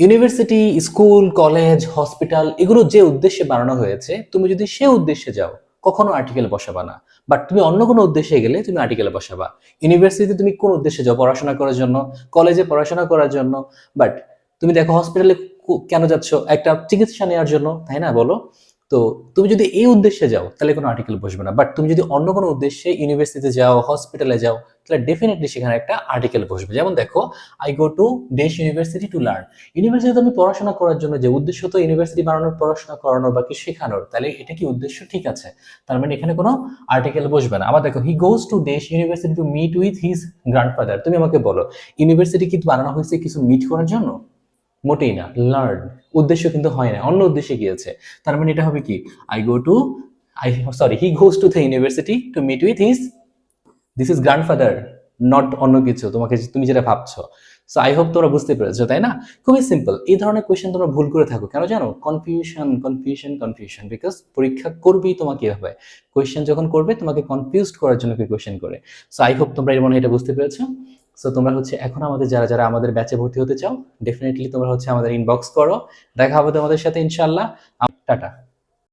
University, school, college, hospital, এগুলো যে উদ্দেশ্যে বানানো হয়েছে, তুমি যদি সে উদ্দেশ্যে যাও, কখনো আর্টিকেল বসাবা না। বাট তুমি অন্য কোনো উদ্দেশ্যে গেলে তুমি আর্টিকেল বসাবা। ইউনিভার্সিটিতে তুমি কোন উদ্দেশ্যে যাও, পড়াশোনা করার জন্য কলেজে পড়াশোনা করার জন্য বাট তুমি দেখো হসপিটালে কেন যাচ্ছ? একটা চিকিৎসা নেওয়ার জন্য, তাই না বলো? তো তুমি যদি এই উদ্দেশ্যে যাও, তাহলে কোনো আর্টিকেল বসবে না। বাট তুমি যদি অন্য কোনো উদ্দেশ্যে ইউনিভার্সিটিতে যাও হসপিটালে যাও তাহলে ডেফিনেটলি সেখানে একটা আর্টিকেল বসবে। যেমন দেখো আই গো টু দেশ ইউনিভার্সিটি টু লার্ন ইউনিভার্সিটিতে আমি পড়াশোনা করার জন্য যে উদ্দেশ্য তো ইউনিভার্সিটি বানানোর, পড়াশোনা করানোর বা কি শেখানোর, তাহলে এটা কি উদ্দেশ্য? ঠিক আছে। তার মানে এখানে কোনো আর্টিকেল বসবে না। আবার দেখো হি গোজ টু দেশ university to meet with his grandfather তুমি আমাকে বলো ইউনিভার্সিটি কি বানানো হয়েছে কিছু মিট করার জন্য? মোটেই না। লার্ন উদ্দেশ্য কিন্তু হয় না। অন্য উদ্দেশ্যে গিয়েছে। তার মানে এটা হবে কি? I go to I sorry he goes to the university to meet with his this is grandfather not অন্য কিছু। তোমাকে তুমি যেটা ভাবছ। সো আই হোপ তোমরা বুঝতে পেরেছ, তাই না? খুবই সিম্পল এই ধরনের কোয়েশ্চেন তোমরা ভুল করে থাকো। কেন জানো? কনফিউশন কনফিউশন কনফিউশন বিকজ পরীক্ষা করবেই তোমাকে এভাবে। কোয়েশ্চেন যখন করবে, তোমাকে কনফিউজড করার জন্য কোয়েশ্চেন করে। সো আই হোপ তোমরা এর মনে এটা বুঝতে পেরেছ। সো তোমরা হচ্ছে এখন আমাদের যারা যারা আমাদের ব্যাচে ভর্তি হতে চাও ডেফিনেটলি তোমরা হচ্ছে আমাদের ইনবক্স করো। দেখা হবে তোমাদের সাথে ইনশাল্লাহ টাটা।